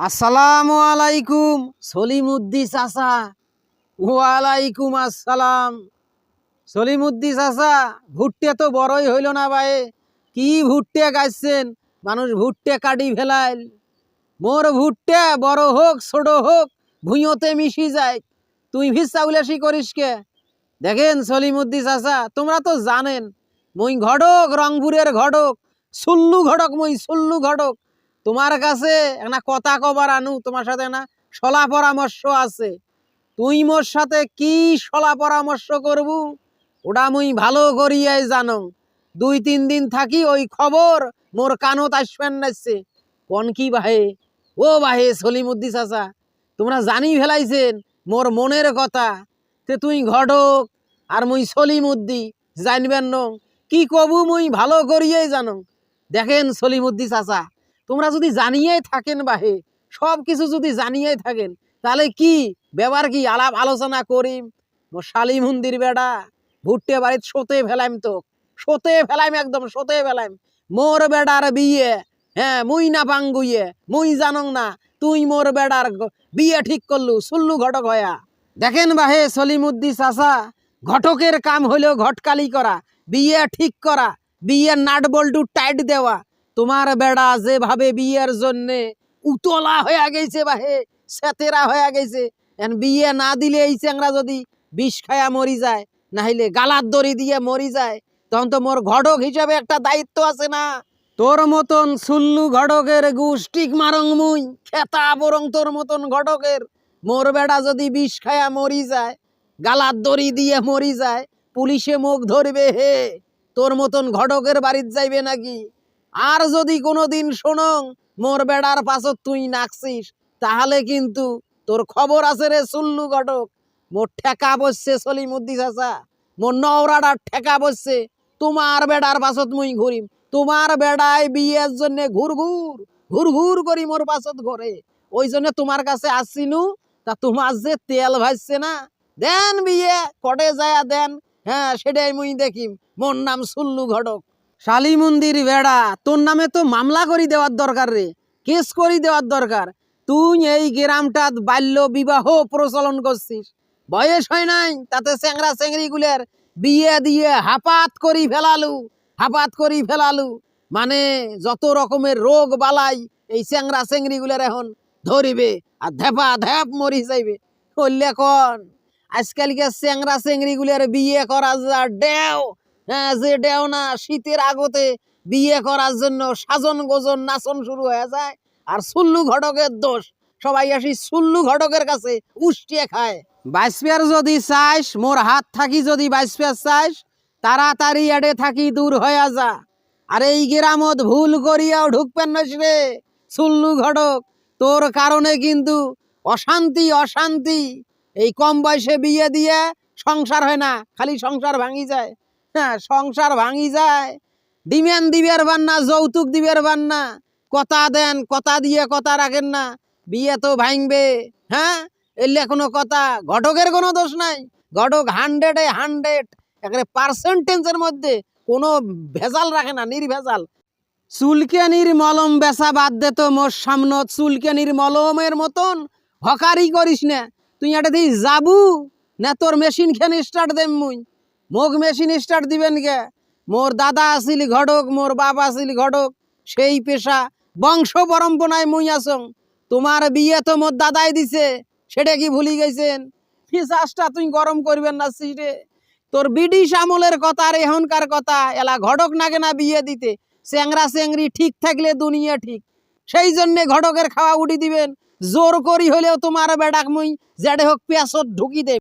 আসসালামু আলাইকুম, সলিমুদ্দি চাচা। ওয়ালাইকুম আসসালাম। সলিমুদ্দি চাচা, ভুট্টে তো বড়ই হইল না ভাই। কি ভুট্টে গাইছেন? মানুষ ভুট্টে কাটি ফেলাইল। মোর ভুট্টে বড় হোক, ছোট হোক ভুঁইতে মিশি যায়। তুই ভিসা উলাসি করিস কে? দেখেন সলিমুদ্দি চাচা, তোমরা তো জানেন, মুই ঘটক, রংপুরের ঘটক, সুল্লু ঘটক, মুই সুল্লু ঘটক। তোমার কাছে একটা কথা কবার আনু, তোমার সাথে না সলা পরামর্শ আছে। তুই মোর সাথে কি সলা পরামর্শ করবু? ওটা মুই ভালো করিয়াই জানো। দুই তিন দিন থাকি ওই খবর মোর কানত আসবেন নাচছে কন কি বাহে? ও বাহে সলিমুদ্দি চাচা, তোমরা জানি ফেলাইছেন মোর মনের কথা। তে তুই ঘটক আর মুই সলিমুদ্দি, জানবেন ন। কি কবু মুই ভালো করিয়াই জানো। দেখেন সলিমুদ্দি চাচা তোমরা যদি জানিয়েই থাকেন বাহে, সব কিছু যদি জানিয়েই থাকেন, তাহলে কি? ব্যাপার কি? আলাপ আলোচনা করিম। শালি মন্দির বেড়া ভুট্টে বাড়িত সোতে ফেলাইম তো। সোতে ফেলাইম একদম, সোতে ফেলাইম। মোর বেড়ার বিয়ে হ্যাঁ মুই না পাঙ্গুইয়ে, মুই জানং না, তুই মোর বেড়ার বিয়ে ঠিক করলু, সুল্লু ঘটক হয়া। দেখেন বাহে সলিমুদ্দি চাচা, ঘটকের কাম হলেও ঘটকালি করা, বিয়ে ঠিক করা, বিয়ের নাট বল্টু টাইট দেওয়া তোমার বেড়া যেভাবে বিয়ের জন্যে উতলা হয়ে গেছে বাহে, সেতেরা হয়ে গেছে। এখন বিয়ে না দিলে এই চ্যাংরা যদি বিষ খায়া মরি যায়, নাহলে গালার দড়ি দিয়ে মরি যায়, তখন তো মোর ঘটক হিসাবে একটা দায়িত্ব আছে না। তোর মতন সুল্লু ঘটকের গুষ্টিক মারং মুই, খেতা বরং তোর মতন ঘটকের। মোর বেড়া যদি বিষ খায়া মরি যায় গালার দড়ি দিয়ে মরি যায়, পুলিশে মুখ ধরবে হে। তোর মতন ঘটকের বাড়িতে যাইবে নাকি? আর যদি কোনোদিন শোনং, মোর বেড়ার পাছত তুই নাকছিস, তাহলে কিন্তু তোর খবর আছে রে সুল্লু ঘটক। মোর ঠেকা বসছে সলিমুদ্দি চাচা, মোর নওরাটার ঠেকা বসছে, তোমার বেড়ার পাছত মুই ঘুরিম, তোমার বেড়ায় বিয়ের জন্য ঘুর ঘুর ঘুর ঘুর করি মোর পাছত ঘরে। ওই জন্য তোমার কাছে আসছিনু তা তোমার যে তেল ভাসছে না, দেন বিয়ে, কটে যায় দেন হ্যাঁ সেটাই মুই দেখিম। মোর নাম সুল্লু ঘটক। শালি মন্দির বেড়া, তোর নামে তো মামলা করি দেওয়ার দরকার রে, কেস করি দেওয়ার দরকার। তুই এই গ্রামটাত বাল্য বিবাহ প্রচলন করছিস। বয়স হয় নাই, তাতে চেংড়ি গুলের বিয়ে দিয়ে হাপাত করি ফেলালু, হাপাত করি ফেলালু। মানে যত রকমের রোগ বালাই এই চেংড়ি গুলের এখন ধরিবে আর ধেপা ধেপ মরি যাইবে। করলে কন, আজকালকে চেংরা চেংড়ি গুলের বিয়ে করা যা ডেও যে ডেও না, শীতের আগতে বিয়ে করার জন্য সাজন গোজন নাচন শুরু হয়ে যায়, আর সুল্লু ঘটকের দোষ। সবাই আসি সুল্লু ঘটকের কাছে উষ্টিয়ে খায়। বাইসপের যদি চাইস, মোর হাত থাকি যদি বাইসপের চাইস, তাড়াতাড়ি এডে থাকি দূর হয়ে যা। আর এই গ্রামত ভুল করিয়াও ঢুকবেন নস রে সুল্লু ঘটক, তোর কারণে কিন্তু অশান্তি অশান্তি। এই কম বয়সে বিয়ে দিয়ে সংসার হয় না, খালি সংসার ভাঙি যায়। হ্যাঁ সংসার ভাঙি যায়। ডিমান্ড দিবের বান্না, যৌতুক দিবের বান্না। কথা দেন, কথা দিয়ে কথা রাখেন না। বিয়ে তো ভাঙবে হ্যাঁ? এলে কোনো কথা, ঘটকের কোনো দোষ নাই। ঘটক হান্ড্রেডে হান্ড্রেড একেবারে পার্সেন্টেজের মধ্যে কোনো ভেজাল রাখে না, নির্ভেজাল। চুলকেনির মলম বেচা বাদ দে তো মোর সামনত চুলকেনির মলমের মতন হকারি করিস না। তুই এটা দিয়ে যাবু না তোর মেশিন খেয়ে স্টার্ট দেম মুই। মোক মেশিন স্টার্ট দিবেন কে? মোর দাদা আছিল ঘটক, মোর বাপ আছিল ঘটক, সেই পেশা বংশ পরম্পরায় মুই আসং। তোমার বিয়ে তো মোর দাদাই দিছে, সেটা কি ভুলি গেছেন? ফিসাসটা তুই গরম করবেন না সিটে। তোর ব্রিটিশ আমলের কথা আর এখনকার কথা, এলা ঘটক নাগে না বিয়ে দিতে। চেংরা চেংড়ি ঠিক থাকলে দুনিয়া ঠিক। সেই জন্যে ঘটকের খাওয়া উঠি দিবেন। জোর করি হলেও তোমার বেডাক মুই, যেডে হোক পেঁচত ঢুকি দে।